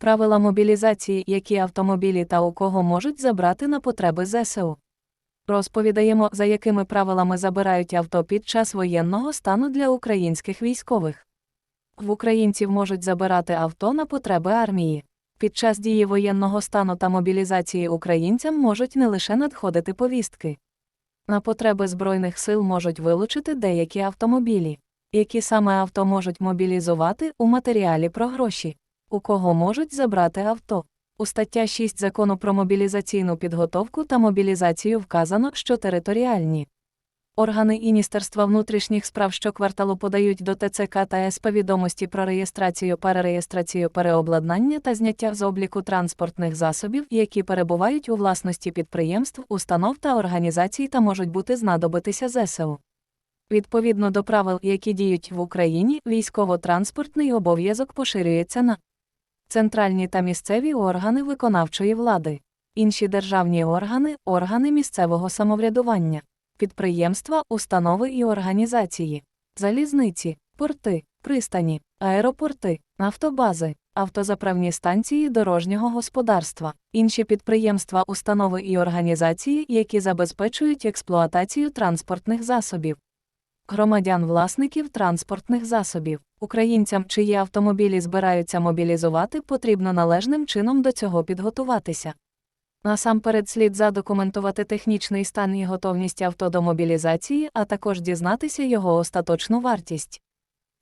Правила мобілізації, які автомобілі та у кого можуть забрати на потреби ЗСУ. Розповідаємо, за якими правилами забирають авто під час воєнного стану для українських військових. В українців можуть забирати авто на потреби армії. Під час дії воєнного стану та мобілізації українцям можуть не лише надходити повістки. На потреби Збройних сил можуть вилучити деякі автомобілі, які саме авто можуть мобілізувати у матеріалі про гроші, у кого можуть забрати авто. У стаття 6 закону про мобілізаційну підготовку та мобілізацію вказано, що територіальні органи і Міністерства внутрішніх справ щокварталу подають до ТЦК та СП відомості про реєстрацію, перереєстрацію, переобладнання та зняття з обліку транспортних засобів, які перебувають у власності підприємств, установ та організацій та можуть бути знадобитися ЗСУ. Відповідно до правил, які діють в Україні, військово-транспортний обов'язок поширюється на центральні та місцеві органи виконавчої влади, інші державні органи, органи місцевого самоврядування, підприємства, установи і організації, залізниці, порти, пристані, аеропорти, автобази, автозаправні станції дорожнього господарства, інші підприємства, установи і організації, які забезпечують експлуатацію транспортних засобів. Громадян-власників транспортних засобів, українцям, чиї автомобілі збираються мобілізувати, потрібно належним чином до цього підготуватися. Насамперед слід задокументувати технічний стан і готовність авто до мобілізації, а також дізнатися його остаточну вартість.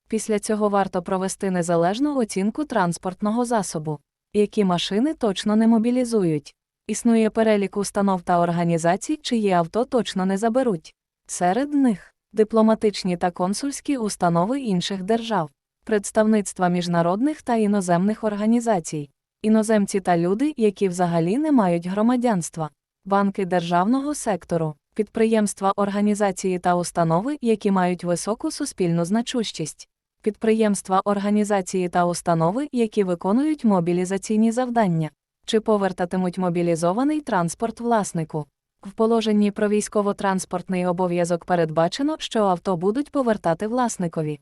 Після цього варто провести незалежну оцінку транспортного засобу, які машини точно не мобілізують. Існує перелік установ та організацій, чиї авто точно не заберуть. Серед них дипломатичні та консульські установи інших держав, представництва міжнародних та іноземних організацій, іноземці та люди, які взагалі не мають громадянства, банки державного сектору, підприємства, організації та установи, які мають високу суспільну значущість, підприємства, організації та установи, які виконують мобілізаційні завдання, чи повертатимуть мобілізований транспорт власнику. В положенні про військово-транспортний обов'язок передбачено, що авто будуть повертати власникові.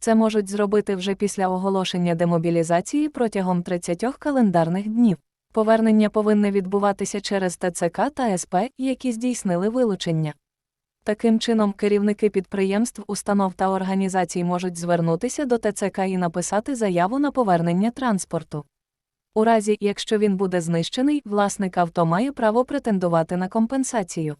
Це можуть зробити вже після оголошення демобілізації протягом 30 календарних днів. Повернення повинне відбуватися через ТЦК та СП, які здійснили вилучення. Таким чином, керівники підприємств, установ та організацій можуть звернутися до ТЦК і написати заяву на повернення транспорту. У разі, якщо він буде знищений, власник авто має право претендувати на компенсацію.